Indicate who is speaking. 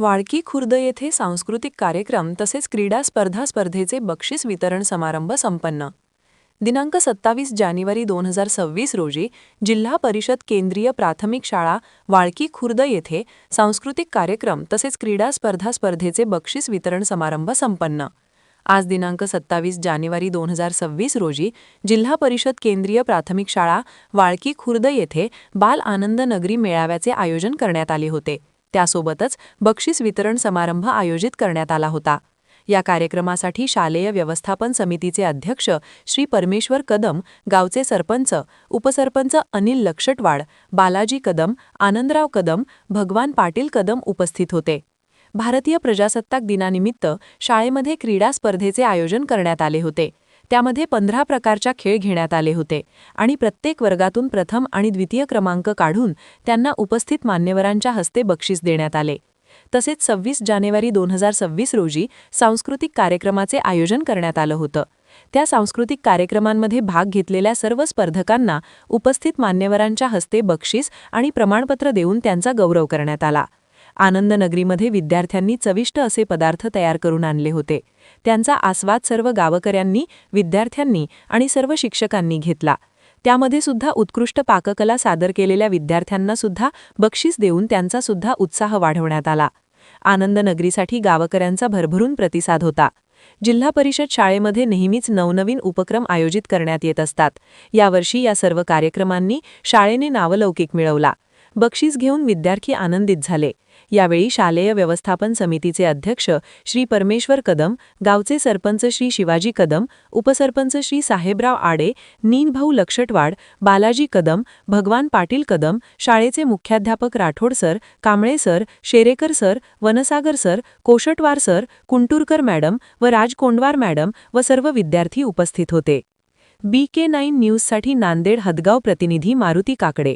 Speaker 1: वाळकी खुर्द येथे सांस्कृतिक कार्यक्रम तसेच क्रीडा स्पर्धा स्पर्धेचे बक्षीस वितरण समारंभ संपन्न. दिनांक सत्तावीस जानेवारी दोन हजार सव्वीस रोजी जिल्हा परिषद केंद्रीय प्राथमिक शाळा वाळकी खुर्द येथे सांस्कृतिक कार्यक्रम तसेच क्रीडा स्पर्धा स्पर्धेचे बक्षीस वितरण समारंभ संपन्न. आज दिनांक सत्तावीस जानेवारी दोन हजार सव्वीस रोजी जिल्हा परिषद केंद्रीय प्राथमिक शाळा वाळकी खुर्द येथे बाल आनंद नगरी मेळाव्याचे आयोजन करण्यात आले होते. त्यासोबतच बक्षीस वितरण समारंभ आयोजित करण्यात आला होता. या कार्यक्रमासाठी शालेय व्यवस्थापन समितीचे अध्यक्ष श्री परमेश्वर कदम गावचे सरपंच उपसरपंच अनिल लक्षटवाड बालाजी कदम आनंदराव कदम भगवान पाटील कदम उपस्थित होते. भारतीय प्रजासत्ताक दिनानिमित्त शाळेमध्ये क्रीडा स्पर्धेचे आयोजन करण्यात आले होते. त्यामध्ये पंधरा प्रकारच्या खेळ घेण्यात आले होते आणि प्रत्येक वर्गातून प्रथम आणि द्वितीय क्रमांक काढून त्यांना उपस्थित मान्यवरांच्या हस्ते बक्षीस देण्यात आले. तसेच सव्वीस जानेवारी दोन हजार सव्वीस रोजी सांस्कृतिक कार्यक्रमाचे आयोजन करण्यात आलं होतं. त्या सांस्कृतिक कार्यक्रमांमध्ये भाग घेतलेल्या सर्व स्पर्धकांना उपस्थित मान्यवरांच्या हस्ते बक्षीस आणि प्रमाणपत्र देऊन त्यांचा गौरव करण्यात आला. आनंदनगरीमध्ये विद्यार्थ्यांनी चविष्ट असे पदार्थ तयार करून आणले होते. त्यांचा आस्वाद सर्व गावकऱ्यांनी विद्यार्थ्यांनी आणि सर्व शिक्षकांनी घेतला. त्यामध्ये सुद्धा उत्कृष्ट पाककला सादर केलेल्या विद्यार्थ्यांना सुद्धा बक्षीस देऊन त्यांचा सुद्धा उत्साह वाढवण्यात आला. आनंदनगरीसाठी गावकऱ्यांचा भरभरून प्रतिसाद होता. जिल्हा परिषद शाळेमध्ये नेहमीच नवनवीन उपक्रम आयोजित करण्यात येत असतात. यावर्षी या सर्व कार्यक्रमांनी शाळेने नावलौकिक मिळवला. बक्षीस घेऊन विद्यार्थी आनंदित झाले. यावेळी शालेय व्यवस्थापन समितीचे अध्यक्ष श्री परमेश्वर कदम गावचे सरपंच श्री शिवाजी कदम उपसरपंच श्री साहेबराव आडे नीनभाऊ लक्षटवाड बालाजी कदम भगवान पाटील कदम शाळेचे मुख्याध्यापक Rathod sir Kamble sir Sherekar sir Vansagar sir Koshatwar sir Kunturkar madam व राजकोंडवार मॅडम व सर्व विद्यार्थी उपस्थित होते. बी के नाईन न्यूजसाठी नांदेड हदगाव प्रतिनिधी मारुती काकडे.